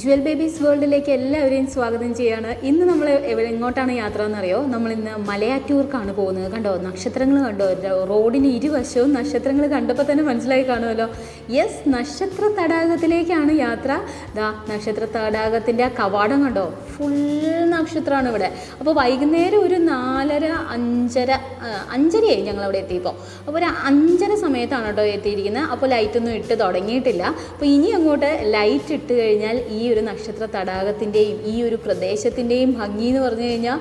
Jual babies വേൾഡിലേക്ക് എല്ലാവരെയും സ്വാഗതം ചെയ്യാണ്. ഇന്ന് നമ്മൾ എവിടെ എങ്ങോട്ടാണ് യാത്ര എന്നറിയോ നമ്മൾ ഇന്ന് മലയാറ്റൂർക്കാണ് പോകുന്നത്. കണ്ടോ? നക്ഷത്രങ്ങൾ കണ്ടോ? റോഡിന് ഇരുവശവും നക്ഷത്രങ്ങൾ കണ്ടപ്പോൾ തന്നെ മനസ്സിലായി കാണുമല്ലോ. യെസ് നക്ഷത്ര തടാകത്തിലേക്കാണ് യാത്ര. ദാ നക്ഷത്ര തടാകത്തിന്റെ ആ കവാടം കണ്ടോ? ഫുൾ നക്ഷത്രമാണ് ഇവിടെ. അപ്പോൾ വൈകുന്നേരം ഒരു നാലര അഞ്ചര അഞ്ചരയായി ഞങ്ങൾ അവിടെ എത്തിയപ്പോൾ അപ്പോൾ ഒരു അഞ്ചര സമയത്താണ് കേട്ടോ എത്തിയിരിക്കുന്നത്. അപ്പോൾ ലൈറ്റൊന്നും ഇട്ട് തുടങ്ങിയിട്ടില്ല. അപ്പോൾ ഇനി അങ്ങോട്ട് ലൈറ്റ് ഇട്ട് കഴിഞ്ഞാൽ ഈ ഒരു നക്ഷത്ര തടാകത്തിന്റെയും ഈ ഒരു പ്രദേശത്തിന്റെയും ഭംഗി എന്ന് പറഞ്ഞു കഴിഞ്ഞാൽ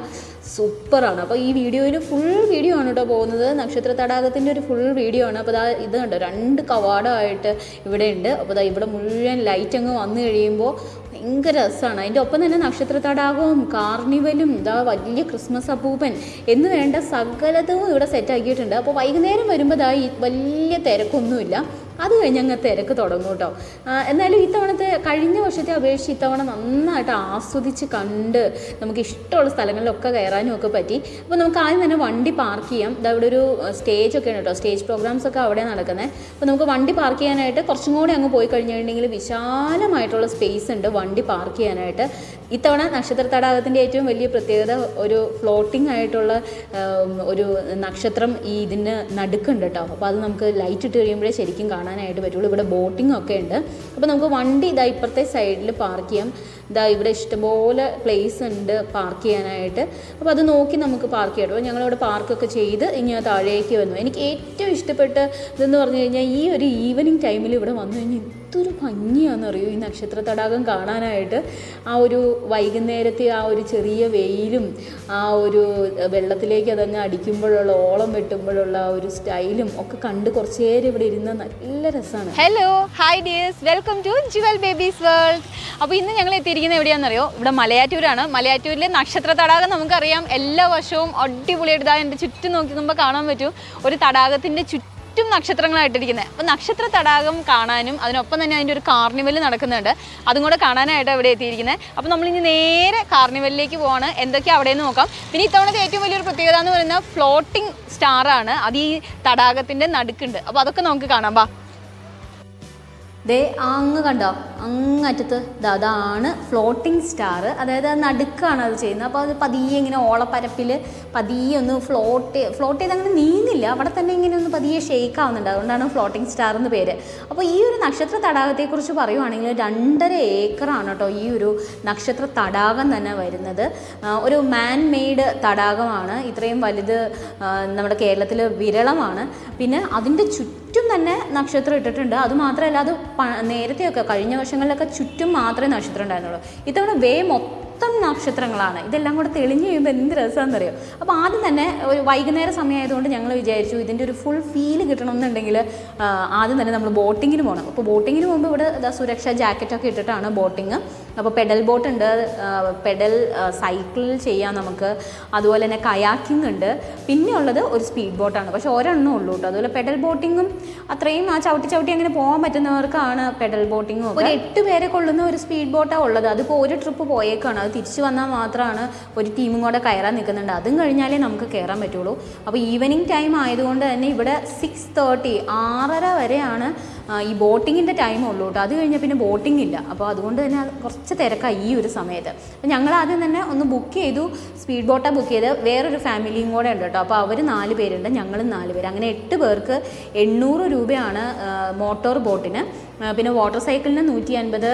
സൂപ്പറാണ്. അപ്പോൾ ഈ വീഡിയോയിൽ ഫുൾ വീഡിയോ ആണ് കേട്ടോ പോകുന്നത്. നക്ഷത്ര തടാകത്തിന്റെ ഒരു ഫുൾ വീഡിയോ ആണ്. അപ്പോൾ ദാ ഇത് കണ്ടോ? രണ്ട് കവാടമായിട്ട് ഇവിടെ ഉണ്ട്. അപ്പോൾ ദാ ഇവിടെ മുഴുവൻ ലൈറ്റ് അങ്ങ് വന്നു കഴിയുമ്പോൾ ഭയങ്കര രസമാണ് അതിന്റെ ഒപ്പം തന്നെ നക്ഷത്ര തടാകവും കാർണിവലും ഇതാ വലിയ ക്രിസ്മസ് അപ്പൂപ്പൻ എന്ന് വേണ്ട സകലതും ഇവിടെ സെറ്റാക്കിയിട്ടുണ്ട് അപ്പോൾ വൈകുന്നേരം വരുമ്പോൾ ദാ വലിയ തിരക്കൊന്നുമില്ല. അത് കഴിഞ്ഞ് അങ്ങ് തിരക്ക് തുടങ്ങും കേട്ടോ. എന്നാലും ഇത്തവണത്തെ കഴിഞ്ഞ വർഷത്തെ അപേക്ഷിച്ച് ഇത്തവണ നന്നായിട്ട് ആസ്വദിച്ച് കണ്ട് നമുക്ക് ഇഷ്ടമുള്ള സ്ഥലങ്ങളിലൊക്കെ കയറാനും ഒക്കെ പറ്റി. അപ്പോൾ നമുക്ക് ആദ്യം തന്നെ വണ്ടി പാർക്ക് ചെയ്യാം. ഇതാ ഇവിടെ ഒരു സ്റ്റേജ് ഒക്കെ ഉണ്ട് കേട്ടോ. സ്റ്റേജ് പ്രോഗ്രാംസ് ഒക്കെ അവിടെ നടക്കുന്നത് അപ്പോൾ നമുക്ക് വണ്ടി പാർക്ക് ചെയ്യാനായിട്ട് കുറച്ചും കൂടി അങ്ങ് പോയി കഴിഞ്ഞിട്ടുണ്ടെങ്കിൽ വിശാലമായിട്ടുള്ള സ്പേസ് ഉണ്ട് വണ്ടി പാർക്ക് ചെയ്യാനായിട്ട്. ഇത്തവണ നക്ഷത്ര തടാകത്തിന്റെ ഏറ്റവും വലിയ പ്രത്യേകത ഒരു ഫ്ലോട്ടിംഗ് ആയിട്ടുള്ള ഒരു നക്ഷത്രം ഈ ഇതിന് നടുക്കുണ്ട് കേട്ടോ. അപ്പോൾ അത് നമുക്ക് ലൈറ്റ് ഇട്ട് കഴിയുമ്പോഴേ ശരിക്കും കാണാനായിട്ട് പറ്റുള്ളൂ. ഇവിടെ ബോട്ടിംഗ് ഒക്കെ ഉണ്ട്. അപ്പോൾ നമുക്ക് വണ്ടി ഇതാ ഇപ്പുറത്തെ സൈഡിൽ പാർക്ക് ചെയ്യാം. ഇതാ ഇവിടെ ഇഷ്ടംപോലെ പ്ലേസ് ഉണ്ട് പാർക്ക് ചെയ്യാനായിട്ട്. അപ്പോൾ അത് നോക്കി നമുക്ക് പാർക്ക് ചെയ്യാം അപ്പോൾ ഞങ്ങളിവിടെ പാർക്കൊക്കെ ചെയ്ത് ഇങ്ങനെ താഴേക്ക് വന്നു. എനിക്ക് ഏറ്റവും ഇഷ്ടപ്പെട്ട ഇതെന്ന് പറഞ്ഞു കഴിഞ്ഞാൽ ഈ ഒരു ഈവനിങ് ടൈമിൽ ഇവിടെ വന്നു കഴിഞ്ഞാൽ എന്തൊരു ഭംഗിയാണെന്നറിയോ ഈ നക്ഷത്ര തടാകം കാണാനായിട്ട് ആ ഒരു വൈകുന്നേരത്തെ ആ ഒരു ചെറിയ വെയിലും ആ ഒരു വെള്ളത്തിലേക്ക് അതങ്ങ് അടിക്കുമ്പോഴുള്ള ഓളം വെട്ടുമ്പോഴുള്ള ആ ഒരു സ്റ്റൈലും ഒക്കെ കണ്ട് കുറച്ച് നേരം ഇവിടെ ഇരുന്ന നല്ല രസമാണ് hello hi dears welcome to jewel babies world അപ്പോൾ ഇന്ന് ഞങ്ങൾ എത്തിയിരിക്കുന്നത് എവിടെയാണെന്നറിയോ? ഇവിടെ മലയാറ്റൂരാണ്. മലയാറ്റൂരിലെ നക്ഷത്ര തടാകം നമുക്കറിയാം. എല്ലാ വർഷവും അടിപൊളിയായിട്ട് ഇതാ എന്റെ ചുറ്റും നോക്കി നോക്കുമ്പോൾ കാണാൻ പറ്റും. ഒരു തടാകത്തിന്റെ ചുറ്റും നക്ഷത്രങ്ങളായിട്ടിരിക്കുന്നത്. അപ്പോൾ നക്ഷത്ര തടാകം കാണാനും അതിനൊപ്പം തന്നെ അതിന്റെ ഒരു കാർണിവൽ നടക്കുന്നുണ്ട്. അതും കൂടെ കാണാനായിട്ട് ഇവിടെ എത്തിയിരിക്കുന്നത്. അപ്പോൾ നമ്മളിനി നേരെ കാർണിവലിലേക്ക് പോവാണ്. എന്തൊക്കെ അവിടെ നിന്ന് നോക്കാം. പിന്നെ ഇത്തവണത്തെ ഏറ്റവും വലിയൊരു പ്രത്യേകത എന്ന് പറയുന്നത് ഫ്ലോട്ടിംഗ് സ്റ്റാറാണ് അത് ഈ തടാകത്തിന്റെ നടുക്കുണ്ട്. അപ്പോൾ അതൊക്കെ നമുക്ക് കാണാം. ബാ ദേ അങ്ങ് കണ്ടോ? അങ്ങറ്റത്ത് അതാണ് ഫ്ലോട്ടിംഗ് സ്റ്റാർ അതായത് അത് നടുക്കാണ് അത് ചെയ്യുന്നത്. അപ്പോൾ അത് പതിയെ ഇങ്ങനെ ഓളപ്പരപ്പിൽ പതിയെ ഒന്ന് ഫ്ലോട്ട് ഫ്ലോട്ട് ചെയ്ത് അങ്ങനെ നീങ്ങില്ല അവിടെ തന്നെ ഇങ്ങനെ ഒന്ന് പതിയെ ഷെയ്ക്ക് ആവുന്നുണ്ട്. അതുകൊണ്ടാണ് ഫ്ലോട്ടിംഗ് സ്റ്റാർ എന്ന് പേര്. അപ്പോൾ ഈ ഒരു നക്ഷത്ര തടാകത്തെക്കുറിച്ച് പറയുവാണെങ്കിൽ രണ്ടര ഏക്കറാണ് കേട്ടോ ഈ ഒരു നക്ഷത്ര തടാകം തന്നെ വരുന്നത്. ഒരു മാൻ മെയ്ഡ് തടാകമാണ്. ഇത്രയും വലുത് നമ്മുടെ കേരളത്തിൽ വിരളമാണ്. പിന്നെ അതിന്റെ ചുറ്റും ചുറ്റും തന്നെ നക്ഷത്രം ഇട്ടിട്ടുണ്ട്. അതുമാത്രമല്ല അത് നേരത്തെയൊക്കെ കഴിഞ്ഞ വർഷങ്ങളിലൊക്കെ ചുറ്റും മാത്രമേ നക്ഷത്രം ഉണ്ടായിരുന്നുള്ളൂ. ഇത്തവണ വേ മൊത്തം നക്ഷത്രങ്ങളാണ്. ഇതെല്ലാം കൂടെ തെളിഞ്ഞു കഴിയുമ്പോൾ എന്ത് രസമാണെന്നറിയോ അപ്പോൾ ആദ്യം തന്നെ ഒരു വൈകുന്നേര സമയമായതുകൊണ്ട് ഞങ്ങൾ വിചാരിച്ചു ഇതിന്റെ ഒരു ഫുൾ ഫീൽ കിട്ടണമെന്നുണ്ടെങ്കിൽ ആദ്യം തന്നെ നമ്മൾ ബോട്ടിങ്ങിന് പോകണം അപ്പോൾ ബോട്ടിങ്ങിന് പോകുമ്പോൾ ഇവിടെ സുരക്ഷാ ജാക്കറ്റൊക്കെ ഇട്ടിട്ടാണ് ബോട്ടിങ് അപ്പോൾ പെഡൽ ബോട്ട് ഉണ്ട് പെഡൽ സൈക്കിളിൽ ചെയ്യാം നമുക്ക്. അതുപോലെ തന്നെ കയാക്കിംഗ് ഉണ്ട്. പിന്നെ ഉള്ളത് ഒരു സ്പീഡ് ബോട്ടാണ് പക്ഷേ ഒരെണ്ണം ഉള്ളൂ കേട്ടോ. അതുപോലെ പെഡൽ ബോട്ടിങ്ങും അത്രയും ആ ചവിട്ടി ചവിട്ടി അങ്ങനെ പോകാൻ പറ്റുന്നവർക്കാണ് പെഡൽ ബോട്ടിങ്ങും ഒരു എട്ട് പേരെ കൊള്ളുന്ന ഒരു സ്പീഡ് ബോട്ടാണ് ഉള്ളത്. അതിപ്പോൾ ഒരു ട്രിപ്പ് പോയേക്കാണ്. അത് തിരിച്ചു വന്നാൽ മാത്രമാണ് ഒരു ടീമും കൂടെ കയറാൻ നിൽക്കുന്നുണ്ട്. അതും കഴിഞ്ഞാലേ നമുക്ക് കയറാൻ പറ്റുള്ളൂ. അപ്പോൾ ഈവനിങ് ടൈം ആയതുകൊണ്ട് തന്നെ ഇവിടെ സിക്സ് തേർട്ടി ആറര വരെയാണ് ഈ ബോട്ടിങ്ങിന്റെ ടൈം ഉള്ളൂ കേട്ടോ. അത് കഴിഞ്ഞാൽ പിന്നെ ബോട്ടിംഗ് ഇല്ല. അപ്പോൾ അതുകൊണ്ട് തന്നെ കുറച്ച് തിരക്കായി ഈ ഒരു സമയത്ത്. അപ്പോൾ ഞങ്ങൾ ആദ്യം തന്നെ ഒന്ന് ബുക്ക് ചെയ്തു സ്പീഡ് ബോട്ടാണ് ബുക്ക് ചെയ്ത്. വേറൊരു ഫാമിലിയും കൂടെ ഉണ്ട് കേട്ടോ. അപ്പോൾ അവർ നാല് പേരുണ്ട് ഞങ്ങളും നാല് പേര്. അങ്ങനെ എട്ട് പേർക്ക് എണ്ണൂറ് രൂപയാണ് മോട്ടോർ ബോട്ടിന് പിന്നെ വാട്ടർ സൈക്കിളിന് നൂറ്റി അൻപത്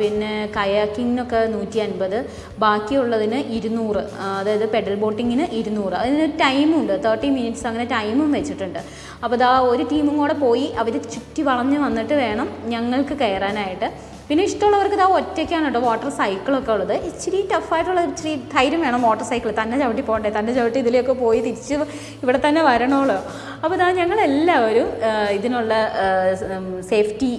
പിന്നെ കയാക്കിങ്ങിനൊക്കെ നൂറ്റി അൻപത് ബാക്കിയുള്ളതിന് ഇരുന്നൂറ് അതായത് പെഡൽ ബോട്ടിങ്ങിന് ഇരുന്നൂറ്. അതിന് ടൈമും ഉണ്ട് തേർട്ടി മിനിറ്റ്സ് അങ്ങനെ ടൈമും വെച്ചിട്ടുണ്ട്. അപ്പോൾ ഇതാ ഒരു ടീമും കൂടെ പോയി അവർ ചുറ്റി വളഞ്ഞ് വന്നിട്ട് വേണം ഞങ്ങൾക്ക് കയറാനായിട്ട്. പിന്നെ ഇഷ്ടമുള്ളവർക്ക് ഇതാ ഒറ്റയ്ക്കാണ് കേട്ടോ. വാട്ടർ സൈക്കിളൊക്കെ ഉള്ളത്. ഇച്ചിരി ടഫായിട്ടുള്ള ഇച്ചിരി ധൈര്യം വേണം വാട്ടർ സൈക്കിൾ തന്നെ ചവിട്ടി പോകണ്ടേ? തന്നെ ചവിട്ടി ഇതിലേക്ക് പോയി തിരിച്ച് ഇവിടെ തന്നെ വരണമല്ലോ അപ്പോൾ ഇതാ ഞങ്ങളെല്ലാവരും ഇതിനുള്ള സേഫ്റ്റി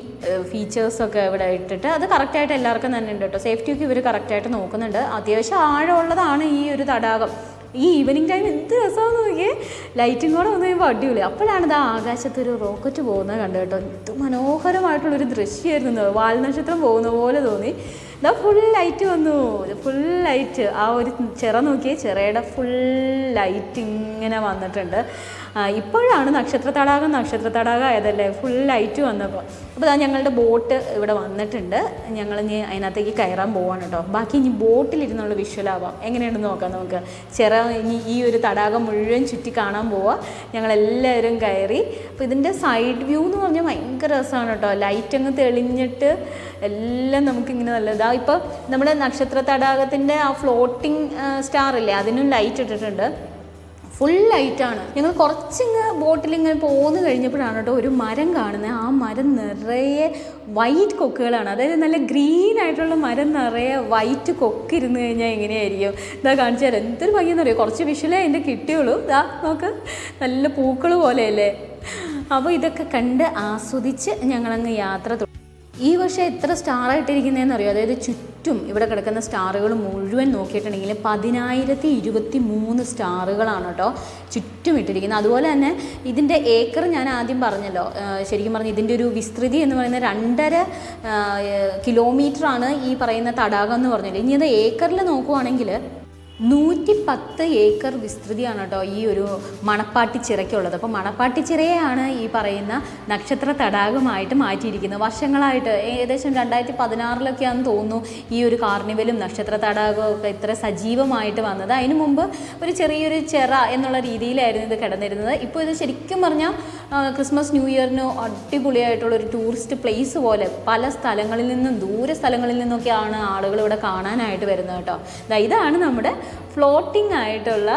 ഫീച്ചേഴ്സൊക്കെ ഇവിടെ ഇട്ടിട്ട് അത് കറക്റ്റായിട്ട് എല്ലാവർക്കും തന്നെ ഉണ്ട് കേട്ടോ. സേഫ്റ്റിയൊക്കെ ഇവർ കറക്റ്റായിട്ട് നോക്കുന്നുണ്ട്. അത്യാവശ്യം ആഴമുള്ളതാണ് ഈ ഒരു തടാകം. ഈ ഈവനിങ് ടൈം എന്ത് രസമാണെന്ന് നോക്കിയേ. ലൈറ്റും കൂടെ വന്നു കഴിയുമ്പോൾ അടിപൊളി. അപ്പോഴാണ് ഇത് ആകാശത്തൊരു റോക്കറ്റ് പോകുന്നത് കണ്ടു കേട്ടോ. എന്ത് മനോഹരമായിട്ടുള്ളൊരു ദൃശ്യമായിരുന്നു വാൽനക്ഷത്രം പോകുന്ന പോലെ തോന്നി. ഇതാ ഫുൾ ലൈറ്റ് വന്നു. ഫുൾ ലൈറ്റ് ആ ഒരു ചിറ നോക്കിയേ. ചിറയുടെ ഫുൾ ലൈറ്റ് ഇങ്ങനെ വന്നിട്ടുണ്ട്. ഇപ്പോഴാണ് നക്ഷത്ര തടാകം നക്ഷത്ര തടാകം ആയതല്ലേ? ഫുൾ ലൈറ്റ് വന്നപ്പോൾ അപ്പോൾ ഇതാ ഞങ്ങളുടെ ബോട്ട് ഇവിടെ വന്നിട്ടുണ്ട്. ഞങ്ങൾ ഇനി അതിനകത്തേക്ക് കയറാൻ പോവാണ് കേട്ടോ ബാക്കി ഇനി ബോട്ടിലിരുന്നുള്ള വിഷ്വലാവാം. എങ്ങനെയുണ്ടെന്ന് നോക്കാം നമുക്ക്. ചെറ ഇനി ഈ ഒരു തടാകം മുഴുവൻ ചുറ്റി കാണാൻ പോവാം. ഞങ്ങളെല്ലാവരും കയറി. അപ്പോൾ ഇതിന്റെ സൈഡ് വ്യൂ എന്ന് പറഞ്ഞാൽ ഭയങ്കര രസമാണ് കേട്ടോ ലൈറ്റ് അങ്ങ് തെളിഞ്ഞിട്ട് എല്ലാം നമുക്കിങ്ങനെ നല്ല ഇതാ. ഇപ്പോൾ നമ്മുടെ നക്ഷത്ര തടാകത്തിന്റെ ആ ഫ്ലോട്ടിംഗ് സ്റ്റാർ ഇല്ലേ അതിനും ലൈറ്റ് ഇട്ടിട്ടുണ്ട്. ഫുൾ ലൈറ്റാണ് ഞങ്ങൾ കുറച്ചിങ്ങ് ബോട്ടിൽ ഇങ്ങനെ പോന്നു കഴിഞ്ഞപ്പോഴാണ് കേട്ടോ ഒരു മരം കാണുന്നത് ആ മരം നിറയെ വൈറ്റ് കൊക്കുകളാണ്. അതായത് നല്ല ഗ്രീൻ ആയിട്ടുള്ള മരം നിറയെ വൈറ്റ് കൊക്ക് ഇരുന്ന് കഴിഞ്ഞാൽ എങ്ങനെയായിരിക്കും? ഇതാ കാണിച്ചു തരാം. എന്തൊരു ഭംഗിയെന്ന് അറിയോ? കുറച്ച് വിഷലേ എന്റെ കിട്ടിയുള്ളൂ. ഇതാ നോക്ക്. നല്ല പൂക്കൾ പോലെയല്ലേ? അപ്പോൾ ഇതൊക്കെ കണ്ട് ആസ്വദിച്ച് ഞങ്ങളങ്ങ് യാത്ര ഈ വർഷം എത്ര സ്റ്റാർ ആയിട്ടിരിക്കുന്നതെന്ന് അറിയോ? അതായത് ചുറ്റും ഇവിടെ കിടക്കുന്ന സ്റ്റാറുകൾ മുഴുവൻ നോക്കിയിട്ടുണ്ടെങ്കിൽ പതിനായിരത്തി ഇരുപത്തി മൂന്ന് സ്റ്റാറുകളാണ് കേട്ടോ ചുറ്റും ഇട്ടിരിക്കുന്നത്. അതുപോലെ തന്നെ ഇതിന്റെ ഏക്കർ ഞാൻ ആദ്യം പറഞ്ഞല്ലോ. ശരിക്കും പറഞ്ഞു ഇതിന്റെ ഒരു വിസ്തൃതി എന്ന് പറയുന്നത് രണ്ടര കിലോമീറ്ററാണ് ഈ പറയുന്ന തടാകം എന്ന് പറഞ്ഞത്. ഇനി അത് ഏക്കറിൽ നോക്കുവാണെങ്കിൽ നൂറ്റി പത്ത് ഏക്കർ വിസ്തൃതിയാണ് കേട്ടോ ഈ ഒരു മണപ്പാട്ടിച്ചിറയ്ക്കുള്ളത് അപ്പോൾ മണപ്പാട്ടിച്ചിറയാണ് ഈ പറയുന്ന നക്ഷത്ര തടാകമായിട്ട് മാറ്റിയിരിക്കുന്നത്. വർഷങ്ങളായിട്ട് ഏകദേശം രണ്ടായിരത്തി പതിനാറിലൊക്കെയാണെന്ന് തോന്നുന്നു ഈ ഒരു കാർണിവലും നക്ഷത്ര തടാകവും ഒക്കെ ഇത്ര സജീവമായിട്ട് വന്നത്. അതിനു മുമ്പ് ഒരു ചെറിയൊരു ചിറ എന്നുള്ള രീതിയിലായിരുന്നു ഇത് കിടന്നിരുന്നത്. ഇപ്പോൾ ഇത് ശരിക്കും പറഞ്ഞാൽ ക്രിസ്മസ് ന്യൂ ഇയറിന് അടിപൊളിയായിട്ടുള്ള ഒരു ടൂറിസ്റ്റ് പ്ലേസ് പോലെ പല സ്ഥലങ്ങളിൽ നിന്നും ദൂര സ്ഥലങ്ങളിൽ നിന്നൊക്കെയാണ് ആളുകൾ ഇവിടെ കാണാനായിട്ട് വരുന്നത് കേട്ടോ. ഇതാണ് നമ്മുടെ ഫ്ലോട്ടിംഗ് ആയിട്ടുള്ള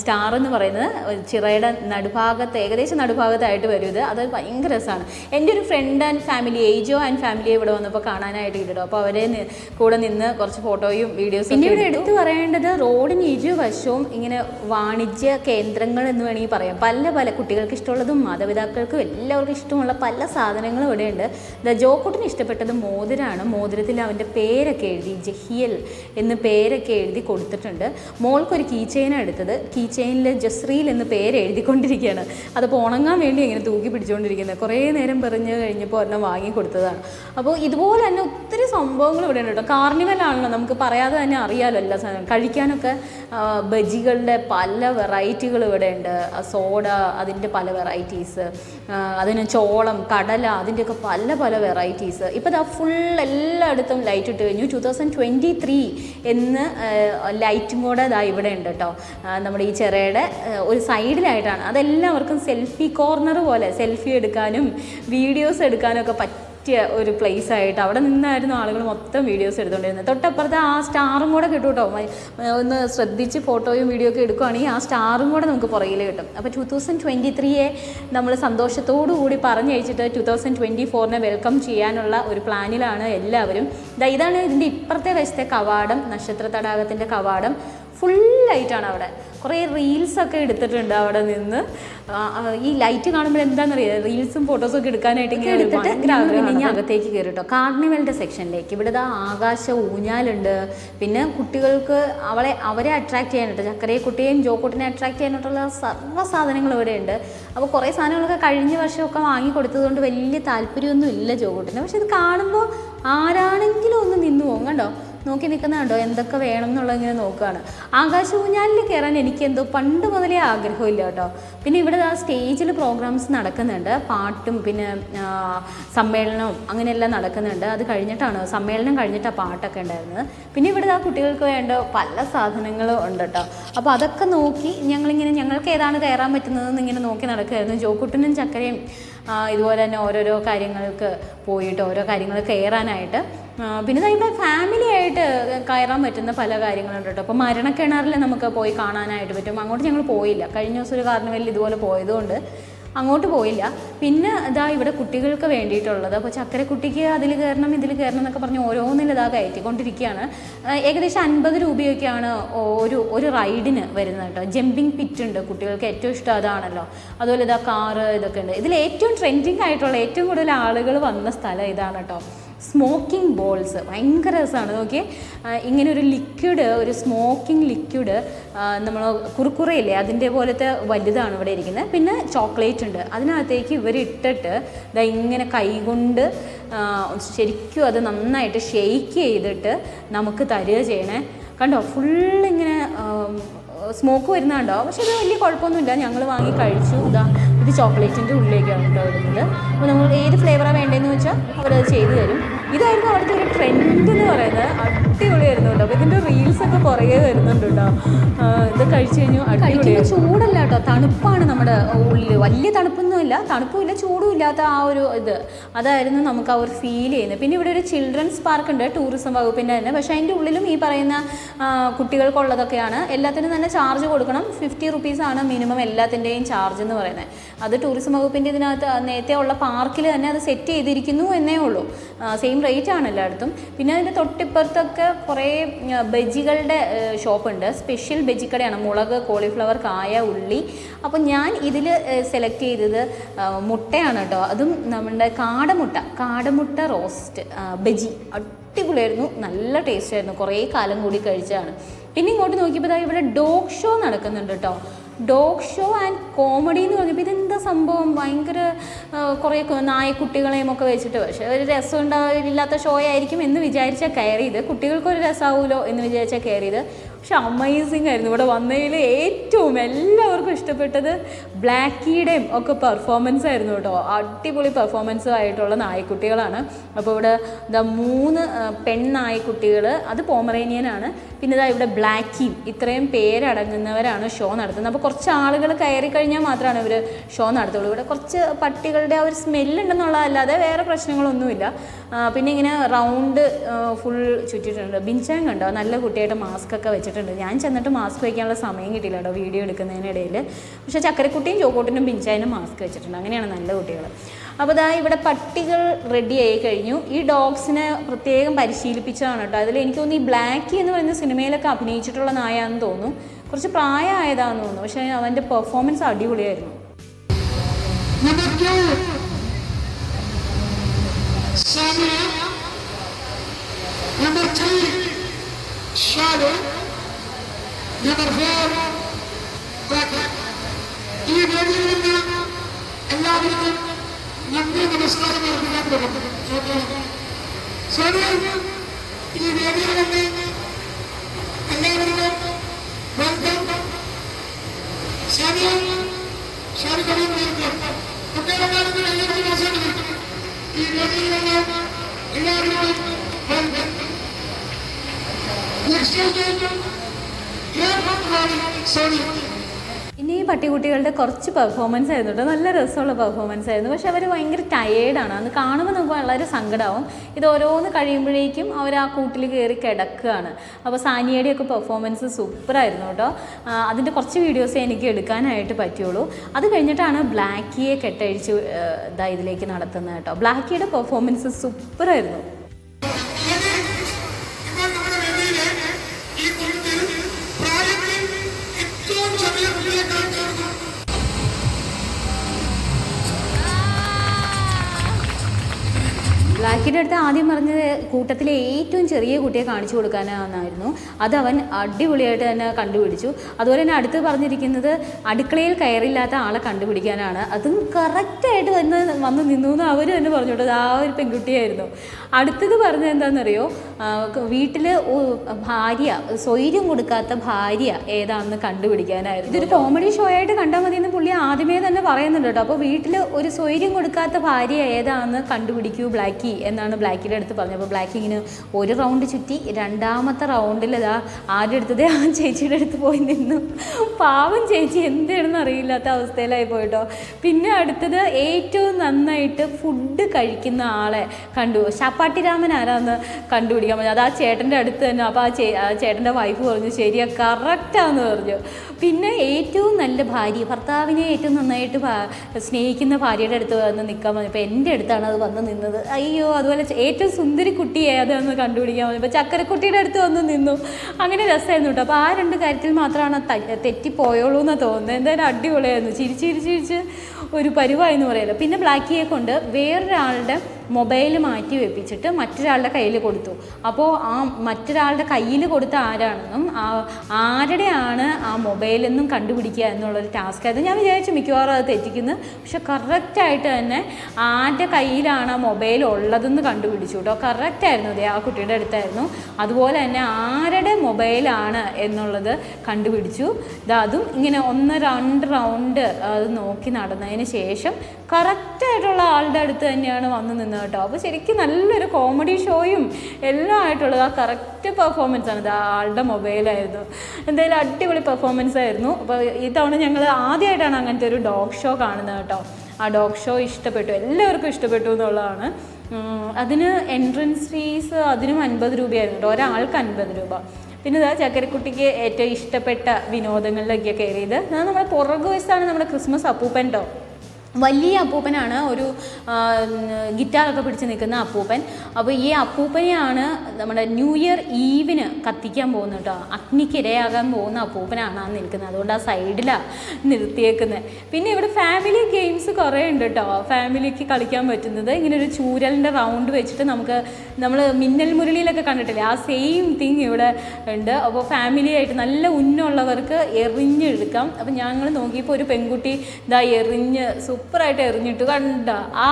സ്റ്റാർ എന്ന് പറയുന്നത് ചിറയുടെ നടുഭാഗത്ത് ഏകദേശം നടുഭാഗത്തായിട്ട് വരും ഇത്. അത് ഭയങ്കര രസമാണ്. എന്റെ ഒരു friend and family Ajo and ഫാമിലിയെ ഇവിടെ വന്നപ്പോൾ കാണാനായിട്ട് കിട്ടും അപ്പോൾ അവരെ കൂടെ നിന്ന് കുറച്ച് ഫോട്ടോയും വീഡിയോസും പിന്നെ ഇവിടെ എടുത്തു. പറയേണ്ടത് റോഡിന് ഇരുവശവും ഇങ്ങനെ വാണിജ്യ കേന്ദ്രങ്ങൾ എന്ന് വേണമെങ്കിൽ പറയാം. പല പല കുട്ടികൾക്ക് ഇഷ്ടമുള്ളതും മാതാപിതാക്കൾക്കും എല്ലാവർക്കും ഇഷ്ടമുള്ള പല സാധനങ്ങളും ഇവിടെയുണ്ട്. ദ ജോക്കുട്ടിന് ഇഷ്ടപ്പെട്ടത് മോതിരാണ്. മോതിരത്തിൽ അവന്റെ പേരൊക്കെ എഴുതി ജഹിയൽ എന്ന് പേരൊക്കെ എഴുതി കൊടുത്തിട്ടുണ്ട്. മോൾക്കൊരു കീ ചെയിനാണ് എടുത്തത്. കീ ചെയിനിൽ ജസ്രീൽ എന്ന് പേര് എഴുതിക്കൊണ്ടിരിക്കുകയാണ്. അതിപ്പോൾ ഉണങ്ങാൻ വേണ്ടി ഇങ്ങനെ തൂക്കി പിടിച്ചുകൊണ്ടിരിക്കുന്നത്. കുറേ നേരം പറഞ്ഞ് കഴിഞ്ഞപ്പോൾ ഒരെണ്ണം വാങ്ങി കൊടുത്തതാണ്. അപ്പോൾ ഇതുപോലെ തന്നെ ഒത്തിരി സംഭവങ്ങൾ ഇവിടെ ഉണ്ട് കാർണിവൽ ആണല്ലോ. നമുക്ക് പറയാതെ തന്നെ അറിയാമല്ലോ എല്ലാ സാധനം കഴിക്കാനൊക്കെ ബജികളുടെ പല വെറൈറ്റികൾ ഇവിടെ ഉണ്ട് സോഡ അതിന്റെ പല വെറൈറ്റീസ് അതിന് ചോളം കടല അതിന്റെയൊക്കെ പല പല വെറൈറ്റീസ് ഇപ്പോൾ ദാ ഫുൾ എല്ലായിടത്തും ലൈറ്റ് ഇട്ട് കഴിഞ്ഞു. ടു തൗസൻഡ് ട്വന്റി ത്രീ എന്ന് ലൈറ്റും കൂടെ ഇതാ ഇവിടെ ഉണ്ട് കേട്ടോ നമ്മുടെ ഈ ചെറയുടെ ഒരു സൈഡിലായിട്ടാണ്. അതെല്ലാവർക്കും സെൽഫി കോർണർ പോലെ സെൽഫി എടുക്കാനും വീഡിയോസ് എടുക്കാനും ഒക്കെ പറ്റും. പറ്റിയ ഒരു പ്ലേസ് ആയിട്ട് അവിടെ നിന്നായിരുന്നു ആളുകൾ മൊത്തം വീഡിയോസ് എടുത്തുകൊണ്ടിരുന്നത് തൊട്ടപ്പുറത്ത് ആ സ്റ്റാറും കൂടെ കിട്ടും കേട്ടോ ഒന്ന് ശ്രദ്ധിച്ച് ഫോട്ടോയും വീഡിയോ ഒക്കെ എടുക്കുകയാണെങ്കിൽ ആ സ്റ്റാറും കൂടെ നമുക്ക് പുറകിൽ കിട്ടും. അപ്പോൾ ടു തൗസൻഡ് ട്വന്റി ത്രീയെ നമ്മൾ സന്തോഷത്തോടു കൂടി പറഞ്ഞയച്ചിട്ട് ടു തൗസൻഡ് ട്വന്റി ഫോറിനെ വെൽക്കം ചെയ്യാനുള്ള ഒരു പ്ലാനിലാണ് എല്ലാവരും. ഇതാണ് ഇതിന്റെ ഇപ്പുറത്തെ വശത്തെ കവാടം നക്ഷത്ര തടാകത്തിന്റെ കവാടം. ഫുൾ ലൈറ്റാണ് അവിടെ. കുറേ റീൽസൊക്കെ എടുത്തിട്ടുണ്ട് അവിടെ നിന്ന്. ഈ ലൈറ്റ് കാണുമ്പോൾ എന്താണെന്നറിയാം? റീൽസും ഫോട്ടോസും ഒക്കെ എടുക്കാനായിട്ട് ഇങ്ങനെ എടുത്തിട്ട് അകത്തേക്ക് കയറി കേട്ടോ. കാർണിവലിന്റെ സെക്ഷനിലേക്ക് ഇവിടെ ദാ ആകാശ ഊഞ്ഞാലുണ്ട്. പിന്നെ കുട്ടികൾക്ക് അവളെ അവരെ അട്രാക്ട് ചെയ്യാനായിട്ട് ചക്കരയെ കുട്ടിയെയും ജോക്കുട്ടിനെ അട്രാക്ട് ചെയ്യാനായിട്ടുള്ള സർവ സാധനങ്ങളും ഇവിടെ ഉണ്ട് അപ്പോൾ കുറേ സാധനങ്ങളൊക്കെ കഴിഞ്ഞ വർഷമൊക്കെ വാങ്ങി കൊടുത്തതുകൊണ്ട് വലിയ താല്പര്യമൊന്നും ഇല്ല ജോക്കുട്ടിന്. പക്ഷെ ഇത് കാണുമ്പോൾ ആരാണെങ്കിലും ഒന്ന് നിന്നു പോകും കണ്ടോ? നോക്കി നിൽക്കുന്ന കണ്ടോ? എന്തൊക്കെ വേണം എന്നുള്ളത് ഇങ്ങനെ നോക്കുകയാണ്. ആകാശ കയറാൻ എനിക്ക് എന്തോ പണ്ട് മുതലേ ആഗ്രഹമില്ല കേട്ടോ. പിന്നെ ഇവിടെ ആ സ്റ്റേജിൽ പ്രോഗ്രാംസ് നടക്കുന്നുണ്ട്. പാട്ടും പിന്നെ സമ്മേളനവും അങ്ങനെയെല്ലാം നടക്കുന്നുണ്ട്. അത് കഴിഞ്ഞിട്ടാണ് സമ്മേളനം കഴിഞ്ഞിട്ടാണ് പാട്ടൊക്കെ ഉണ്ടായിരുന്നത്. പിന്നെ ഇവിടെ ആ കുട്ടികൾക്ക് വേണ്ട പല സാധനങ്ങളും ഉണ്ട് കേട്ടോ. അപ്പോൾ അതൊക്കെ നോക്കി ഞങ്ങളിങ്ങനെ ഞങ്ങൾക്ക് ഏതാണ് കയറാൻ പറ്റുന്നതെന്ന് ഇങ്ങനെ നോക്കി നടക്കുമായിരുന്നു ജോക്കുട്ടനും ചക്കരയും ഇതുപോലെ തന്നെ ഓരോരോ കാര്യങ്ങൾക്ക് പോയിട്ട് ഓരോ കാര്യങ്ങൾ കയറാനായിട്ട്. പിന്നെ ദാ ഫാമിലി ആയിട്ട് കയറാൻ പറ്റുന്ന പല കാര്യങ്ങളുണ്ട് കേട്ടോ. അപ്പോൾ മരണക്കിണറിൽ നമുക്ക് പോയി കാണാനായിട്ട് പറ്റും. അങ്ങോട്ട് ഞങ്ങൾ പോയില്ല. കഴിഞ്ഞ ദിവസം ഒരു കാർണിവലിൽ ഇതുപോലെ പോയതുകൊണ്ട് അങ്ങോട്ട് പോയില്ല. പിന്നെ ഇതാ ഇവിടെ കുട്ടികൾക്ക് വേണ്ടിയിട്ടുള്ളത്. അപ്പോൾ ചക്കരക്കുട്ടിക്ക് അതിൽ കയറണം ഇതിൽ കയറണം എന്നൊക്കെ പറഞ്ഞ് ഓരോന്നിൽ ഇതാ കയറ്റിക്കൊണ്ടിരിക്കുകയാണ്. ഏകദേശം അൻപത് രൂപയൊക്കെയാണ് ഒരു ഒരു റൈഡിന് വരുന്നത് കേട്ടോ. ജമ്പിങ് പിറ്റ് ഉണ്ട് കുട്ടികൾക്ക് ഏറ്റവും ഇഷ്ടം അതാണല്ലോ. അതുപോലെ ഇതാ കാറ് ഇതൊക്കെ ഉണ്ട്. ഇതിൽ ഏറ്റവും ട്രെൻഡിങ് ആയിട്ടുള്ള ഏറ്റവും കൂടുതൽ ആളുകൾ വന്ന സ്ഥലം ഇതാണ് കേട്ടോ. സ്മോക്കിംഗ് ബോൾസ് ഭയങ്കര രസമാണ്. നോക്കിയേ ഇങ്ങനെ ഒരു ലിക്വിഡ് ഒരു സ്മോക്കിംഗ് ലിക്വിഡ് നമ്മൾ കുറുക്കുറയില്ലേ അതിന്റെ പോലത്തെ വലുതാണ് ഇവിടെ ഇരിക്കുന്നത്. പിന്നെ ചോക്ലേറ്റ് ഉണ്ട്. അതിനകത്തേക്ക് ഇവർ ഇട്ടിട്ട് ദാ ഇങ്ങനെ കൈകൊണ്ട് ശരിക്കും അത് നന്നായിട്ട് ഷെയ്ക്ക് ചെയ്തിട്ട് നമുക്ക് തരിക ചെയ്യണേ. കണ്ടോ ഫുള്ളിങ്ങനെ സ്മോക്ക് വരുന്നുണ്ടോ? പക്ഷെ അത് വലിയ കുഴപ്പമൊന്നുമില്ല. ഞങ്ങൾ വാങ്ങി കഴിച്ചു. ഇതാ ഇത് ചോക്ലേറ്റിന്റെ ഉള്ളിലേക്കാണ് കേട്ടോ വരുന്നത് അപ്പോൾ നമ്മൾ ഏത് ഫ്ലേവറാണ് വേണ്ടതെന്ന് വെച്ചാൽ അവരത് ചെയ്തു തരും. ഇതായിരുന്നു അവിടുത്തെ ഒരു ട്രെൻഡ് എന്ന് പറയുന്നത്. അടിപൊളിയായിരുന്നു കേട്ടോ ഇതിന്റെ ഇതിന്റെ റീൽസ് ഒക്കെ കുറേ വരുന്നുണ്ട് കേട്ടോ ഇത് കഴിച്ചു കഴിഞ്ഞു അടിപൊളിയായിരുന്നു ചൂടല്ല കേട്ടോ തണുപ്പാണ് നമ്മുടെ ഉള്ളിൽ വലിയ തണുപ്പൊന്നുമില്ല തണുപ്പുമില്ല ചൂടും ഇല്ലാത്ത ആ ഒരു ഇത്. അതായിരുന്നു നമുക്ക് ആ ഒരു ഫീൽ ചെയ്യുന്നത്. പിന്നെ ഇവിടെ ഒരു ചിൽഡ്രൻസ് പാർക്ക് ഉണ്ട് ടൂറിസം വകുപ്പിന്റെ തന്നെ. പക്ഷേ അതിന്റെ ഉള്ളിലും ഈ പറയുന്ന കുട്ടികൾക്കുള്ളതൊക്കെയാണ്. എല്ലാത്തിനും തന്നെ ചാർജ് കൊടുക്കണം. ഫിഫ്റ്റി റുപ്പീസാണ് മിനിമം എല്ലാത്തിന്റെയും ചാർജ് എന്ന് പറയുന്നത്. അത് ടൂറിസം വകുപ്പിന്റെ ഇതിനകത്ത് നേരത്തെ ഉള്ള പാർക്കിൽ തന്നെ അത് സെറ്റ് ചെയ്തിരിക്കുന്നു എന്നേ ഉള്ളൂ. സെയിം റേറ്റ് ആണ് എല്ലായിടത്തും. പിന്നെ അതിന്റെ തൊട്ടിപ്പുറത്തൊക്കെ കുറേ ബജികളുടെ ഷോപ്പുണ്ട്. സ്പെഷ്യൽ ബജിക്കടയാണ്. മുളക് കോളിഫ്ലവർ കായ ഉള്ളി. അപ്പോൾ ഞാൻ ഇതിൽ സെലക്ട് ചെയ്തത് മുട്ടയാണ് കേട്ടോ. അതും നമ്മുടെ കാടമുട്ട. കാടമുട്ട റോസ്റ്റ് ബജി. അടിപൊളിയായിരുന്നു. നല്ല ടേസ്റ്റ് ആയിരുന്നു കുറേ കാലം കൂടി കഴിച്ചതാണ്. പിന്നെ ഇങ്ങോട്ട് നോക്കിയപ്പോൾ ഇവിടെ ഡോഗ് ഷോ നടക്കുന്നുണ്ട് കേട്ടോ. ഡോഗ് ഷോ ആൻഡ് കോമഡി എന്ന് പറഞ്ഞപ്പോൾ ഇതെന്താ സംഭവം? ഭയങ്കര കുറേ നായക്കുട്ടികളെയും ഒക്കെ വെച്ചിട്ട്. പക്ഷേ ഒരു രസം ഉണ്ടാവില്ലാത്ത ഷോ ആയിരിക്കും എന്ന് വിചാരിച്ചാൽ കയറിയത്. കുട്ടികൾക്കൊരു രസമാവുമല്ലോ എന്ന് വിചാരിച്ചാൽ കയറിയത്. പക്ഷെ അമേസിങ് ആയിരുന്നു. ഇവിടെ വന്നതിൽ ഏറ്റവും എല്ലാവർക്കും ഇഷ്ടപ്പെട്ടത് ബ്ലാക്കിയുടെയും ഒക്കെ പെർഫോമൻസ് ആയിരുന്നു കേട്ടോ. അടിപൊളി പെർഫോമൻസ് ആയിട്ടുള്ള നായക്കുട്ടികളാണ്. അപ്പോൾ ഇവിടെ ഇതാ മൂന്ന് പെൺ പെൺനായക്കുട്ടികൾ അത് പോമറേനിയനാണ്. പിന്നെ ഇതാ ഇവിടെ ബ്ലാക്കിയും ഇത്രയും പേരടങ്ങുന്നവരാണ് ഷോ നടത്തുന്നത്. അപ്പോൾ കുറച്ച് ആളുകൾ കയറി കഴിഞ്ഞാൽ മാത്രമാണ് ഇവർ ഷോ നടത്തുള്ളൂ. ഇവിടെ കുറച്ച് പട്ടികളുടെ ആ ഒരു സ്മെല്ലുണ്ടെന്നുള്ളതല്ലാതെ വേറെ പ്രശ്നങ്ങളൊന്നുമില്ല. പിന്നെ ഇങ്ങനെ റൗണ്ട് ഫുൾ ചുറ്റിയിട്ടുണ്ട്. ബിൻചാൻ കണ്ടോ? നല്ല കുട്ടിയായിട്ട് മാസ്ക് ഒക്കെ വെച്ചിട്ടുണ്ട്. ഞാൻ ചെന്നിട്ട് മാസ്ക് വയ്ക്കാനുള്ള സമയം കിട്ടിയില്ല കേട്ടോ വീഡിയോ എടുക്കുന്നതിനിടയിൽ പക്ഷേ ചക്കരക്കുട്ടിയും ചോക്കോട്ടിനും പിഞ്ചായനും മാസ്ക് വെച്ചിട്ടുണ്ട്. അങ്ങനെയാണ് നല്ല കുട്ടികൾ അപ്പോൾ ഇതാ ഇവിടെ പട്ടികൾ റെഡി ആയി കഴിഞ്ഞു. ഈ ഡോഗ്സിനെ പ്രത്യേകം പരിശീലിപ്പിച്ചതാണ് കേട്ടോ. അതിൽ എനിക്ക് തോന്നുന്നു ഈ ബ്ലാക്കി എന്ന് പറയുന്ന സിനിമയിലൊക്കെ അഭിനയിച്ചിട്ടുള്ള നായാന്ന് തോന്നുന്നു. കുറച്ച് പ്രായമായതാന്ന് തോന്നുന്നു. പക്ഷേ അവന്റെ പെർഫോമൻസ് അടിപൊളിയായിരുന്നു. Number three, Shadow. Number four, Black. ഈ വേദിയിൽ നിന്ന് എല്ലാവർക്കും നന്ദി നമസ്കാരം അർപ്പിക്കാൻ തുടങ്ങും സോനിയ ഈ വേദിയിൽ നിന്ന് എല്ലാവർക്കും വെൽക്കം. സോനിയ ഷാരിഖ് കുട്ടികളുടെ എല്ലാവരും ആസ്വദിക്കും ഈ വേദിയിലുള്ള എല്ലാവരും സോറി പിന്നെ ഈ പട്ടികുട്ടികളുടെ കുറച്ച് പെർഫോമൻസ് ആയിരുന്നു നല്ല രസമുള്ള പെർഫോമൻസ് ആയിരുന്നു. പക്ഷെ അവർ ഭയങ്കര ടയേർഡാണ് അന്ന് കാണുമ്പോൾ നമുക്ക് വളരെ സങ്കടമാവും ഇത് ഓരോന്ന് കഴിയുമ്പോഴേക്കും അവർ ആ കൂട്ടിൽ കയറി കിടക്കുകയാണ്. അപ്പോൾ സാനിയയുടെയൊക്കെ പെർഫോമൻസ് സൂപ്പറായിരുന്നു കേട്ടോ. അതിന്റെ കുറച്ച് വീഡിയോസേ എനിക്ക് എടുക്കാനായിട്ട് പറ്റുള്ളൂ. അത് കഴിഞ്ഞിട്ടാണ് ബ്ലാക്കിയെ കെട്ടഴിച്ച് ഇതാ ഇതിലേക്ക് നടത്തുന്നത് കേട്ടോ. ബ്ലാക്കിയുടെ പെർഫോമൻസ് സൂപ്പറായിരുന്നു ബ്ലാക്കിയുടെ അടുത്ത് ആദ്യം പറഞ്ഞത് കൂട്ടത്തിലെ ഏറ്റവും ചെറിയ കുട്ടിയെ കാണിച്ചു കൊടുക്കാനാണെന്നായിരുന്നു അത് അവൻ അടിപൊളിയായിട്ട് തന്നെ കണ്ടുപിടിച്ചു. അതുപോലെ തന്നെ അടുത്ത് പറഞ്ഞിരിക്കുന്നത് അടുക്കളയിൽ കയറില്ലാത്ത ആളെ കണ്ടുപിടിക്കാനാണ്. അതും കറക്റ്റായിട്ട് വന്ന് വന്ന് നിന്നു എന്ന് അവർ തന്നെ പറഞ്ഞു കൊടുത്തത് ആ ഒരു പെൺകുട്ടിയായിരുന്നു. അടുത്തത് പറഞ്ഞത് എന്താണെന്നറിയോ? വീട്ടിൽ ഭാര്യ സ്വൈര്യം കൊടുക്കാത്ത ഭാര്യ ഏതാണെന്ന് കണ്ടുപിടിക്കാനായിരുന്നു. ഇതൊരു കോമഡി ഷോ ആയിട്ട് കണ്ടാൽ മതി എന്ന് പുള്ളി ആദ്യമേ തന്നെ പറയുന്നുണ്ട് കേട്ടോ. അപ്പോൾ വീട്ടിൽ ഒരു സ്വൈര്യം കൊടുക്കാത്ത ഭാര്യ ഏതാണെന്ന് കണ്ടുപിടിക്കൂ ബ്ലാക്കി എന്നാണ് ബ്ലാക്കിയുടെ അടുത്ത് പറഞ്ഞത്. അപ്പോൾ ബ്ലാക്കി ഇങ്ങനെ ഒരു റൗണ്ട് ചുറ്റി രണ്ടാമത്തെ റൗണ്ടിൽ ഇതാ ആരുടെ അടുത്തത് ആ ചേച്ചിയുടെ അടുത്ത് പോയി നിന്നു. പാവം ചേച്ചി എന്താണെന്ന് അറിയില്ലാത്ത അവസ്ഥയിലായി പോയിട്ടോ പിന്നെ അടുത്തത് ഏറ്റവും നന്നായിട്ട് ഫുഡ് കഴിക്കുന്ന ആളെ കണ്ടു. ശപ്പാട്ടിരാമൻ ആരാന്ന് കണ്ടുപിടിക്കാൻ പറഞ്ഞു. അത് ആ ചേട്ടന്റെ അടുത്ത് തന്നെ. അപ്പോൾ ആ ചേ ചേട്ടന്റെ വൈഫ് പറഞ്ഞു ശരിയാ കറക്റ്റാന്ന് പറഞ്ഞു. പിന്നെ ഏറ്റവും നല്ല ഭാര്യ ഭർത്താവിനെ ഏറ്റവും നന്നായിട്ട് സ്നേഹിക്കുന്ന ഭാര്യയുടെ അടുത്ത് വന്ന് നിൽക്കാൻ പറഞ്ഞു. ഇപ്പം എന്റെ അടുത്താണ് അത് വന്ന് നിന്നത്. അയ്യോ അതുപോലെ ഏറ്റവും സുന്ദരി കുട്ടിയെ അതെന്ന് കണ്ടുപിടിക്കാൻ പറഞ്ഞു. ഇപ്പം ചക്കരക്കുട്ടിയുടെ അടുത്ത് വന്ന് നിന്നു. അങ്ങനെ രസമായിരുന്നു കേട്ടോ അപ്പോൾ ആ രണ്ട് കാര്യത്തിൽ മാത്രമാണ് തെറ്റിപ്പോയോളൂ എന്ന് എന്നാണ് തോന്നുന്നത് എന്തായാലും അടിപൊളിയായിരുന്നു. ചിരിച്ച് ചിരിച്ച് ചിരിച്ച് ഒരു പരുവായെന്ന് പറയുന്നത് പിന്നെ ബ്ലാക്കിയെ കൊണ്ട് വേറൊരാളുടെ മൊബൈൽ മാറ്റി വെപ്പിച്ചിട്ട് മറ്റൊരാളുടെ കയ്യിൽ കൊടുത്തു. അപ്പോൾ ആ മറ്റൊരാളുടെ കയ്യിൽ കൊടുത്ത ആരാണെന്നും ആ ആരുടെയാണ് ആ മൊബൈലെന്നും കണ്ടുപിടിക്കുക എന്നുള്ളൊരു ടാസ്ക് ആയിരുന്നു. ഞാൻ വിചാരിച്ചു മിക്കവാറും അത് തെറ്റിക്കുന്നു. പക്ഷെ കറക്റ്റായിട്ട് തന്നെ ആരുടെ കയ്യിലാണ് ആ മൊബൈൽ ഉള്ളതെന്ന് കണ്ടുപിടിച്ചു കേട്ടോ. കറക്റ്റായിരുന്നു അതെ ആ കുട്ടിയുടെ അടുത്തായിരുന്നു. അതുപോലെ തന്നെ ആരുടെ മൊബൈലാണ് എന്നുള്ളത് കണ്ടുപിടിച്ചു. ഇത് അതും ഇങ്ങനെ ഒന്ന് രണ്ട് റൗണ്ട് അത് നോക്കി നടന്നതിന് ശേഷം കറക്റ്റായിട്ടുള്ള ആളുടെ അടുത്ത് തന്നെയാണ് വന്ന് നിന്നത്. കേട്ടോ. അപ്പോൾ ശരിക്കും നല്ലൊരു കോമഡി ഷോയും എല്ലാം ആയിട്ടുള്ളത് ആ കറക്റ്റ് പെർഫോമൻസ് ആണ്. ഇത് ആളുടെ മൊബൈലായിരുന്നു എന്തായാലും അടിപൊളി പെർഫോമൻസ് ആയിരുന്നു. അപ്പോൾ ഇത്തവണ ഞങ്ങൾ ആദ്യമായിട്ടാണ് അങ്ങനത്തെ ഒരു ഡോഗ് ഷോ കാണുന്നത് കേട്ടോ. ആ ഡോഗ് ഷോ ഇഷ്ടപ്പെട്ടു. എല്ലാവർക്കും ഇഷ്ടപ്പെട്ടു എന്നുള്ളതാണ്. അതിന് എൻട്രൻസ് ഫീസ് അതിനും അൻപത് രൂപയായിരുന്നു കേട്ടോ. ഒരാൾക്ക് അൻപത് രൂപ. പിന്നെ ഇതാ ചക്കരക്കുട്ടിക്ക് ഏറ്റവും ഇഷ്ടപ്പെട്ട വിനോദങ്ങളിലൊക്കെ കയറിയത്. നമ്മുടെ പുറകുവശത്താണ് നമ്മുടെ ക്രിസ്മസ് അപ്പൂപ്പൻ കേട്ടോ വലിയ അപ്പൂപ്പനാണ് ഒരു ഗിറ്റാറൊക്കെ പിടിച്ച് നിൽക്കുന്ന അപ്പൂപ്പൻ. അപ്പോൾ ഈ അപ്പൂപ്പനെയാണ് നമ്മുടെ ന്യൂ ഇയർ ഈവിന് കത്തിക്കാൻ പോകുന്നത് കേട്ടോ. അഗ്നിക്കിരയാകാൻ പോകുന്ന അപ്പൂപ്പനാണ് ആ നിൽക്കുന്നത്. അതുകൊണ്ട് ആ സൈഡിലാണ് നിർത്തിയേക്കുന്നത് പിന്നെ ഇവിടെ ഫാമിലി ഗെയിംസ് കുറേ ഉണ്ട് കേട്ടോ. ഫാമിലിക്ക് കളിക്കാൻ പറ്റുന്നത്. ഇങ്ങനെ ഒരു ചൂരലിന്റെ റൗണ്ട് വെച്ചിട്ട് നമുക്ക് നമ്മൾ മിന്നൽ മുരളിയിലൊക്കെ കണ്ടിട്ടില്ലേ? ആ സെയിം തിങ് ഇവിടെ ഉണ്ട്. അപ്പോൾ ഫാമിലി ആയിട്ട് നല്ല ഉന്നുള്ളവർക്ക് എറിഞ്ഞെടുക്കാം. അപ്പോൾ ഞങ്ങൾ നോക്കിയപ്പോൾ ഒരു പെൺകുട്ടി ഇതാ എറിഞ്ഞ് സൂപ്പറായിട്ട് എറിഞ്ഞിട്ട് കണ്ട ആ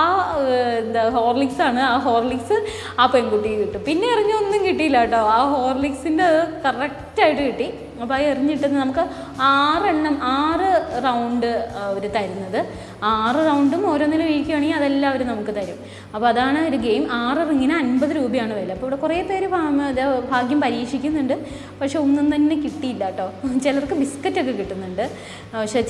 എന്താ ഹോർലിക്സ് ആണ് ആ ഹോർലിക്സ് ആ പെൺകുട്ടിക്ക് കിട്ടും. പിന്നെ എറിഞ്ഞൊന്നും കിട്ടിയില്ല കേട്ടോ. ആ ഹോർലിക്സിന്റെ അത് കറക്റ്റായിട്ട് കിട്ടി. അപ്പോൾ ആ എറിഞ്ഞിട്ട് നമുക്ക് ആറെണ്ണം ആറ് റൗണ്ട് അവർ തരുന്നത്. ആറ് റൗണ്ടും ഓരോന്നിലും അതെല്ലാം അവർ നമുക്ക് തരും. അപ്പോൾ അതാണ് ഒരു ഗെയിം. ആറ് റിങ്ങിന് അൻപത് രൂപയാണ് വില. അപ്പോൾ ഇവിടെ കുറേ പേര് ഭാഗ്യം പരീക്ഷിക്കുന്നുണ്ട്. പക്ഷെ ഒന്നും തന്നെ കിട്ടിയില്ല കേട്ടോ. ചിലർക്ക് ബിസ്ക്കറ്റൊക്കെ കിട്ടുന്നുണ്ട്. പക്ഷേ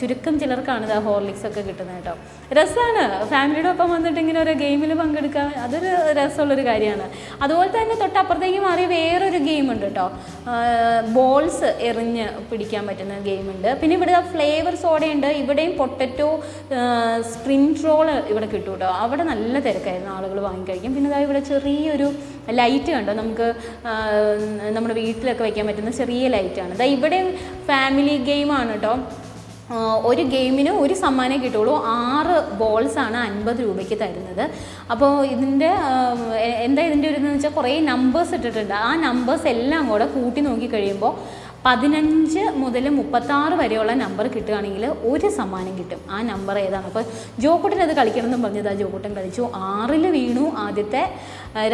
ചുരുക്കം ചിലർക്കാണ് ഹോർലിക്സ് ഒക്കെ കിട്ടുന്നത് കേട്ടോ. രസമാണ് ഫാമിലിയുടെ ഒപ്പം വന്നിട്ട് ഇങ്ങനെ ഒരു ഗെയിമിൽ പങ്കെടുക്കാൻ. അതൊരു രസമുള്ളൊരു കാര്യമാണ്. അതുപോലെ തന്നെ തൊട്ടപ്പുറത്തേക്ക് മാറി വേറൊരു ഗെയിമുണ്ട് കേട്ടോ. ബോൾസ് എറിഞ്ഞ് പിടിക്കാൻ പറ്റുന്ന ഗെയിമുണ്ട് പിന്നെ ഇവിടെ ഫ്ലേവർ സോഡയുണ്ട് ഇവിടെയും പൊട്ടറ്റോ സ്പ്രിംഗ് റോൾ ഇവിടെ കിട്ടും കേട്ടോ. അവിടെ നല്ല തിരക്കായിരുന്നു. ആളുകൾ വാങ്ങിക്കഴിക്കും പിന്നെ അതായത് ഇവിടെ ചെറിയൊരു ലൈറ്റ് കണ്ടോ? നമുക്ക് നമ്മുടെ വീട്ടിലൊക്കെ വയ്ക്കാൻ പറ്റുന്ന ചെറിയ ലൈറ്റാണ് അതായത് ഇവിടെ ഫാമിലി ഗെയിമാണ് കേട്ടോ. ഒരു ഗെയിമിന് ഒരു സമ്മാനം കിട്ടുള്ളൂ ആറ് ബോൾസാണ് അൻപത് രൂപയ്ക്ക് തരുന്നത്. അപ്പോൾ ഇതിന്റെ എന്താ ഇതിന്റെ ഒരു എന്ന് വെച്ചാൽ കുറേ നമ്പേഴ്സ് ഇട്ടിട്ടുണ്ട്. ആ നമ്പേഴ്സ് എല്ലാം കൂടെ കൂട്ടി നോക്കി കഴിയുമ്പോൾ പതിനഞ്ച് മുതൽ മുപ്പത്താറ് വരെയുള്ള നമ്പർ കിട്ടുകയാണെങ്കിൽ ഒരു സമ്മാനം കിട്ടും. ആ നമ്പർ ഏതാണ്? അപ്പോൾ ജോക്കുട്ടൻ അത് കളിക്കണം പറഞ്ഞത്. ആ ജോക്കുട്ടൻ കളിച്ചു. ആറിൽ വീണു ആദ്യത്തെ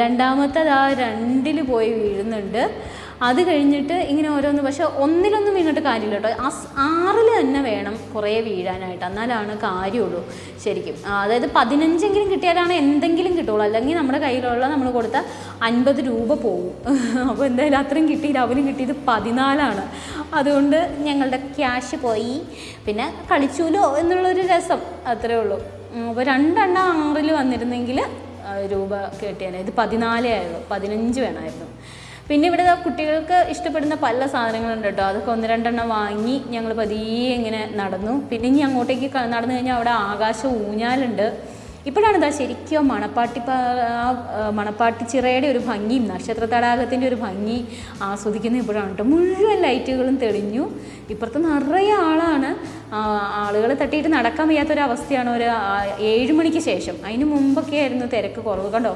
രണ്ടാമത്തേത് ആ രണ്ടിൽ പോയി വീഴുന്നുണ്ട്. അത് കഴിഞ്ഞിട്ട് ഇങ്ങനെ ഓരോന്ന് പക്ഷെ ഒന്നിലൊന്നും വീണിട്ട് കാര്യമില്ല കേട്ടോ. ആറിൽ തന്നെ വേണം കുറേ വീഴാനായിട്ട്. എന്നാലാണ് കാര്യമുള്ളൂ ശരിക്കും. അതായത് പതിനഞ്ചെങ്കിലും കിട്ടിയാലാണ് എന്തെങ്കിലും കിട്ടുള്ളൂ. അല്ലെങ്കിൽ നമ്മുടെ കയ്യിലുള്ള നമ്മൾ കൊടുത്ത അൻപത് രൂപ പോകും അപ്പോൾ എന്തായാലും അത്രയും കിട്ടിയില്ല. അവനും കിട്ടിയത് പതിനാലാണ്. അതുകൊണ്ട് ഞങ്ങളുടെ ക്യാഷ് പോയി. പിന്നെ കളിച്ചൂലോ എന്നുള്ളൊരു രസം. അത്രേ ഉള്ളൂ. അപ്പോൾ രണ്ടെണ്ണം ആറിൽ വന്നിരുന്നെങ്കിൽ രൂപ കിട്ടിയാൽ ഇത് പതിനാലേ ആയുള്ളൂ. പതിനഞ്ച് വേണമായിരുന്നു. പിന്നെ ഇവിടെ കുട്ടികൾക്ക് ഇഷ്ടപ്പെടുന്ന പല സാധനങ്ങളുണ്ട് കേട്ടോ. അതൊക്കെ ഒന്ന് രണ്ടെണ്ണം വാങ്ങി ഞങ്ങൾ പതിയെ ഇങ്ങനെ നടന്നു. പിന്നെ ഇനി അങ്ങോട്ടേക്ക് നടന്നു കഴിഞ്ഞാൽ അവിടെ ആകാശ ഊഞ്ഞാലുണ്ട്. ഇപ്പോഴാണ് ഇതാ ശരിക്കും മണപ്പാട്ടി ആ, മണപ്പാട്ടിച്ചിറയുടെ ഒരു ഭംഗിയും നക്ഷത്ര തടാകത്തിന്റെ ഒരു ഭംഗി ആസ്വദിക്കുന്നത് ഇപ്പോഴാണ് കേട്ടോ. മുഴുവൻ ലൈറ്റുകളും തെളിഞ്ഞു. ഇപ്പുറത്ത് നിറയെ ആളാണ്. ആളുകൾ തട്ടിയിട്ട് നടക്കാൻ വയ്യാത്തൊരവസ്ഥയാണ് ഒരു ഏഴുമണിക്ക് ഏഴ് മണിക്ക് ശേഷം. അതിന് മുമ്പൊക്കെ ആയിരുന്നു തിരക്ക് കുറവ്. കണ്ടോ?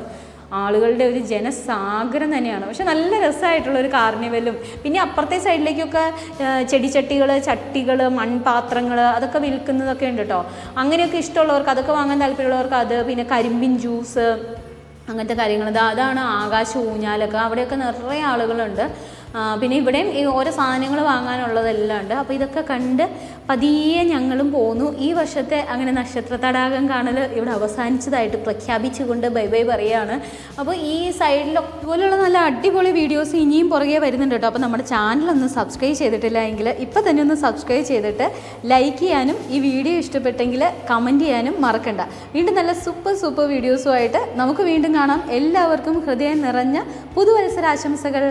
ആളുകളുടെ ഒരു ജനസാഗരം തന്നെയാണ്. പക്ഷെ നല്ല രസമായിട്ടുള്ള ഒരു കാർണിവലും. പിന്നെ അപ്പുറത്തെ സൈഡിലേക്കൊക്കെ ചെടിച്ചട്ടികൾ ചട്ടികൾ മൺപാത്രങ്ങൾ അതൊക്കെ വിൽക്കുന്നതൊക്കെ ഉണ്ട് കേട്ടോ അങ്ങനെയൊക്കെ ഇഷ്ടമുള്ളവർക്ക് അതൊക്കെ വാങ്ങാൻ താല്പര്യമുള്ളവർക്ക് അത് പിന്നെ കരിമ്പിൻ ജ്യൂസ് അങ്ങനത്തെ കാര്യങ്ങൾ അതാണ് ആകാശ ഊഞ്ഞാലൊക്കെ. അവിടെയൊക്കെ നിറയെ ആളുകളുണ്ട്. പിന്നെ ഇവിടെയും ഓരോ സാധനങ്ങൾ വാങ്ങാനുള്ളതെല്ലാം ഉണ്ട്. അപ്പോൾ ഇതൊക്കെ കണ്ട് പതിയെ ഞങ്ങളും പോന്നു. ഈ വർഷത്തെ അങ്ങനെ നക്ഷത്ര തടാകം കാണൽ ഇവിടെ അവസാനിച്ചതായിട്ട് പ്രഖ്യാപിച്ചുകൊണ്ട് ബൈ ബൈ പറയുകയാണ് അപ്പോൾ ഈ സൈഡിലൊക്കെ പോലുള്ള നല്ല അടിപൊളി വീഡിയോസ് ഇനിയും പുറകെ വരുന്നുണ്ട് കേട്ടോ. അപ്പോൾ നമ്മുടെ ചാനലൊന്ന് സബ്സ്ക്രൈബ് ചെയ്തിട്ടില്ല എങ്കിൽ ഇപ്പം തന്നെ ഒന്ന് സബ്സ്ക്രൈബ് ചെയ്തിട്ട് ലൈക്ക് ചെയ്യാനും ഈ വീഡിയോ ഇഷ്ടപ്പെട്ടെങ്കിൽ കമന്റ് ചെയ്യാനും മറക്കണ്ട. വീണ്ടും നല്ല സൂപ്പർ സൂപ്പർ വീഡിയോസുമായിട്ട് നമുക്ക് വീണ്ടും കാണാം. എല്ലാവർക്കും ഹൃദയം നിറഞ്ഞ പുതുവത്സരാശംസകൾ.